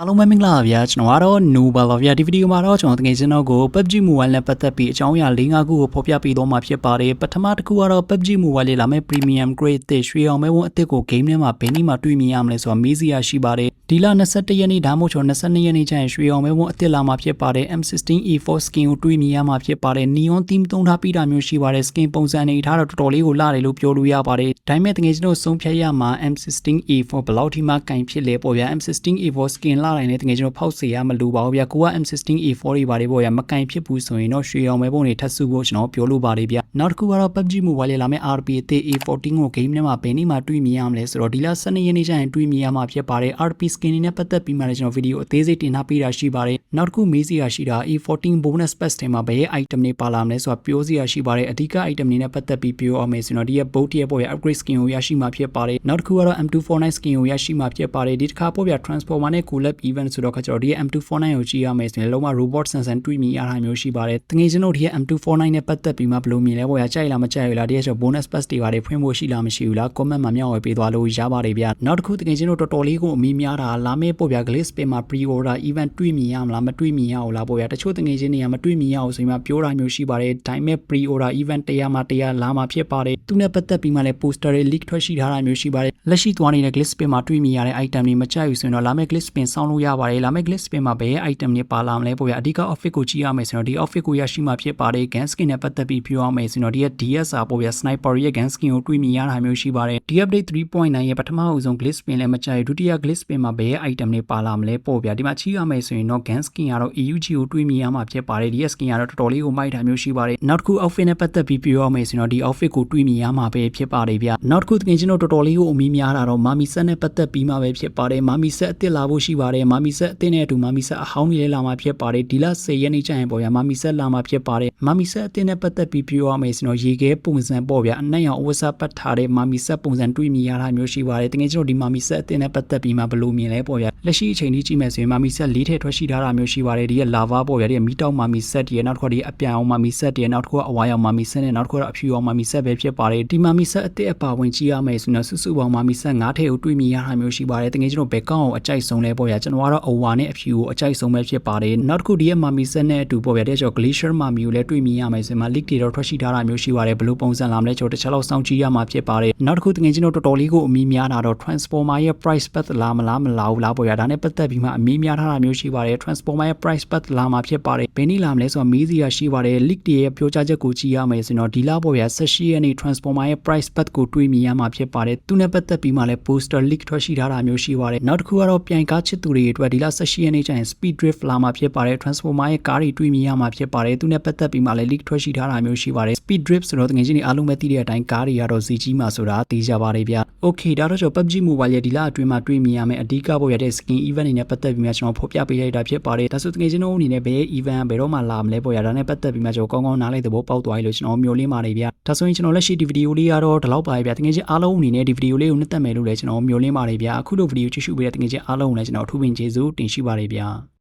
အားလုံးပဲမင်္ဂလာပါဗျာကျွန်တော်ကတော့ Nobel ပါဗျာဒီဗီဒီယိုမှာတော့ကျွန်တော်တကယ်ချင်းတော့ကို PUBG Mobile နဲ့ပတ်သက်ပြီးအကြောင်းအရာ၄၅ခုကိုဖော်ပြပေးသွားမှာဖြစ်ပါတယ်ပထမတစ်ခုကတော့ PUBG Mobile လေးလာမယ့် Premium Grade တစ်ရွှေအောင်မဲဝန်အစ်စ်ကို game ထဲမှာဘယ်နည်းမှတွေ့မြင်ရမလဲဆိုတာမေးစရာရှိပါတယ် ဒီလ21ရက်နေ့ဒါမှမဟုတ်ကျွန်တော်22ရက်နေ့ကျရင်ရွှေအောင်မဲဝန်အစ်စ်လာမှာဖြစ်ပါတယ် M16E4 skin ကိုတွေ့မြင်ရမှာဖြစ်ပါတယ် Neon theme သုံးထားပြီးတာမျိုးရှိပါတယ် skin ပုံစံအနေထားတော့တော်တော်လေးကိုလာတယ်လို့ပြောလို့ရပါတယ်ဒါပေမဲ့တကယ်ချင်းတော့ဆုံးဖြတ်ရမှာ M16E4 ဘယ်လောက်ထိမှကင်ဖြစ်လဲပေါ့ဗျာ M16E4 skin လာတိုင်းနဲ့တကယ်ကျွန်တော်ဖောက်စေရမလို့ပါဘူးဗျာကိုက M16A4 တွေပါတယ်ပေါ့ဗျာမကင်ဖြစ်ဘူးဆိုရင်တော့ရွှေအောင်မဲပုံတွေထပ်စုဖို့ကျွန်တော်ပြောလို့ပါတယ်ဗျာနောက်တစ်ခုကတော့ PUBG Mobile လေးလာမယ့် RP အသစ် A14 ကို game ထဲမှာဘယ်နည်းမှတွေ့မြင်ရမလဲဆိုတော့ဒီလ12ရက်နေ့ကျရင်တွေ့မြင်ရမှာဖြစ်ပါတယ် RP skin တွေနဲ့ပတ်သက်ပြီးမှလည်းကျွန်တော်ဗီဒီယိုအသေးစိတ်တင်ထားပေးတာရှိပါတယ်နောက်တစ်ခုမေးစရာရှိတာ A14 bonus pass ထဲမှာဘယ် item တွေပါလာမလဲဆိုတာပြောစရာရှိပါတယ်အဓိက item တွေနဲ့ပတ်သက်ပြီးပြောအောင်မယ်ဆိုတော့ဒီရဲ့ boat ရဲ့ပေါ့ဗျာ upgrade skin ကိုရရှိမှာဖြစ်ပါတယ်နောက်တစ်ခုကတော့ M249 skin ကိုရရှိမှာဖြစ်ပါတယ်ဒီတစ်ခါပေါ့ဗျာ transformer နဲ့ collab event ဆိုတော့ခါကျတော့ဒီရဲ့ M249 ကိုကြည့်ရမယ်ဆိုရင်လုံးဝ robot sense တွေ့မြင်ရတာမျိုးရှိပါတယ်တကယ်ကျွန်တော်ဒီရဲ့ M249 နဲ့ပတ်သက်ပြီးမှဘယ်လိုမြင်လဲပေါ့ဗျာကြိုက်လားမကြိုက်ဘူးလားဒီရဲ့ဆို bonus pass တွေပါတယ်ဖွင့်ဖို့ရှိလားမရှိဘူးလား comment မှာမျှဝေပေးသွားလို့ရပါတယ်ဗျာနောက်တစ်ခုတကယ်ကျွန်တော်တော်တော်လေးကိုအမီးများတာလာမယ့်ပေါ့ဗျာ glaze spin မှာ pre order event တွေ့မြင်ရမလားမတွေ့မြင်ရဘူးလားပေါ့ဗျာတချို့တကယ်ချင်းတွေကမတွေ့မြင်ရအောင်ဆိုရင်မှပြောတာမျိုးရှိပါတယ်ဒါပေမဲ့ pre order event တရားမှာတရားလာမှာဖြစ်ပါတယ်သူနဲ့ပတ်သက်ပြီးမှလည်း poster တွေ leak ထွက်ရှိထားတာမျိုးရှိပါတယ်လက်ရှိသွားနေတဲ့ glaze spin မှာတွေ့မြင်ရတဲ့ item တွေမကြိုက်ဘူးဆိုရင်တော့လာမယ့် glaze spin စောင်းလို့ရပါတယ်လာမယ့် glaze spin မှာဘယ် item တွေပါလာမလဲပေါ့ဗျာအဓိက office ကိုကြည့်ရမယ်ဆိုတော့ဒီ office ကိုရရှိမှာဖြစ်ပါတယ် gun skin နဲ့ပတ်သက်ပြီးပြောရမယ်ဆိုတော့ဒီရဲ့ DSR ပေါ့ဗျာ sniper ရဲ့ gun skin ကိုတွေ့မြင်ရတာမျိုးရှိပါတယ်ဒီ update 3.9ရဲ့ပထမအဆုံး glitch spin လည်းမကြိုက်ဒုတိယ glitch spin မှာဘယ် item တွေပါလာမလဲပေါ့ဗျာဒီမှာကြည့်ရမယ်ဆိုရင်တော့ gun skin ကတော့ EUG ကိုတွေ့မြင်ရမှာဖြစ်ပါတယ်ဒီ skin ကတော့တော်တော်လေးကိုမိုက်တာမျိုးရှိပါတယ်နောက်တစ်ခု outfit နဲ့ပတ်သက်ပြီးပြောရမယ်ဆိုတော့ဒီ outfit ကိုတွေ့မြင်ရမှာပဲဖြစ်ပါတယ်ဗျနောက်တစ်ခုတကယ်ချင်းတော့တော်တော်လေးကိုအမီးများတာတော့မာမီဆက်နဲ့ပတ်သက်ပြီးမှပဲဖြစ်ပါတယ်မာမီဆက်အစ်စ်လာဖို့ရှိပါတယ်မာမီဆက်အစ်စ်နဲ့အတူမာမီဆက်အဟောင်းတွေလည်းလာမှာဖြစ်ပါတယ်ဒီလ10ရက်နေ့ကျရင်ပေါ့ဗျာမာမီဆက်လာမှာဖြစ်ပါတယ်မာမီဆက်အစ်စ်နဲ့ပတ်သက်ပြီးပြောရမယ်ဆိုတော့ရေခဲပုံစံပေါ့ဗျာအနက်ရောင်အဝတ်စားပတ်ထားတဲ့မာမီဆက်ပုံစံတွေ့မြင်ရတာမျိုးရှိပါတယ်တကယ်ချင်းတော့ဒီမာမီဆက်အစ်စ်နဲ့ပတ်သက်ပြီးမှဘယ်လိုမြင်လဲပေါ့ဗျာ လက်ရှိအချိန်ကြီးကြည့်မယ်ဆိုရင်မာမီဆက်လေးထည့်ထွက်ရှိထားတာမျိုးရှိပါတယ်ဒီရဲ့လာဗာပေါ့ဗျာဒီရဲ့မီတောက်မာမီဆက်ဒီရဲ့နောက်တစ်ခါဒီအပြန်အောင်မာမီဆက်ဒီရဲ့နောက်တစ်ခါအဝါရောင်မာမီဆက်နဲ့နောက်တစ်ခါအဖြူအောင်မာမီဆက်ပဲဖြစ်ပါတယ်ဒီမာမီဆက်အစ်စ်အပါဝင်ကြည့်ရမယ်ဆိုတော့စုစုပေါင်းမာမီဆက်၅ထည့်ကိုတွေ့မြင်ရတာမျိုးရှိပါတယ်တကယ်ချင်းတော့ဘယ်ကောင်းအောင်အကြိုက်ဆုံးလဲပေါ့ဗျာကျွန်တော်ကတော့အဝါနဲ့အဖြူကိုအကြိုက်ဆုံးပဲဖြစ်ပါတယ်နောက်တစ်ခုဒီရဲ့မာမီဆက်နဲ့အတူပေါ့ဗျာတဲ့ကျော် glacier မာမီကိုလည်းတွေ့မြင်ရမယ်ဆိုရင် leak တွေတော့ထွက်ရှိထားတာမျိုးရှိပါတယ်ဘယ်လိုပုံစံလာမလဲကျော်တစ်ချက်လောက်စောင့်ကြည့်ရမှာဖြစ်ပါတယ်နောက်တစ်ခုတကယ်ချင်းတော့တော်တော်လေးကိုအမီးများတာတော့ transformer ရဲ့ price path လာမလားမလာဘူးလားပေါ့ဗျာဒါနဲ့ပတ်သက်ပြီးမှအမီးများထားတာမျိုးရှိပါတယ် transformer ရဲ့ price path လာမှာဖြစ်ပါတယ်ဘယ်နည်းလာမလဲဆိုတော့မီးစီရရှိပါတယ် leak တွေရဲ့ပြောကြားချက်ကိုကြည့်ရမယ်ဆိုတော့ဒီလားပေါ့ဗျာ18ရက်နေ့ transformer ရဲ့ price path ကိုတွေးမြင်ရမှာဖြစ်ပါတယ်သူနဲ့ပတ်သက်ပြီးမှလည်း poster leak ထွက်ရှိထားတာမျိုးရှိပါတယ်နောက်တစ်ခုကတော့ပြိုင်ကားချစ်သူတွေအတွက်ဒီလ18ရက်နေ့ကျရင် speed drift လာမှာဖြစ်ပါတယ် transformer ရဲ့ကားတွေတွေးမြင်ရမှာဖြစ်ပါတယ်သူနဲ့ပတ်သက်ပြီးမှလည်း leak ထွက်ရှိထားတာမျိုးရှိပါတယ် speed drift ဆိုတော့တကယ်ချင်းဒီအားလုံးပဲသိတဲ့အတိုင်းကားတွေကတော့ဈေးကြီးမှာဆိုတာသိကြပါတယ်ဗျ။ Okay ဒါတော့ကျွန်တော် PUBG Mobile ရဲ့ဒီလအတွင်းမှာတွေ့မြင်ရမယ့်အဓိကပေါ်ရတဲ့ skin event တွေနဲ့ပတ်သက်ပြီးမှကျွန်တော်ဖော်ပြပေးလိုက်တာဖြစ်ပါတယ်။ဒါဆိုတကယ်ချင်းတို့အနေနဲ့ဘယ် event ဘယ်တော့မှလာမလဲပေါ်ရဒါနဲ့ပတ်သက်ပြီးမှကျွန်တော်ကောင်းကောင်းနားလည်သဘောပေါက်သွားပြီလို့ကျွန်တော်မျှော်လင့်ပါတယ်ဗျ။ဒါဆိုရင်ကျွန်တော်လက်ရှိဒီဗီဒီယိုလေးကတော့ဒီလောက်ပါပဲဗျ။တကယ်ချင်းအားလုံးအနေနဲ့ဒီဗီဒီယိုလေးကိုနှစ်သက်မယ်လို့လည်းကျွန်တော်မျှော်လင့်ပါတယ်ဗျ။အခုလိုဗီဒီယိုကြည့်ရှုပေးတဲ့တကယ်ချင်းအားလုံးကိုလည်းကျွန်တော်အထူးပင်ကျေးဇူးတင်ရှိပါတယ်ဗျ။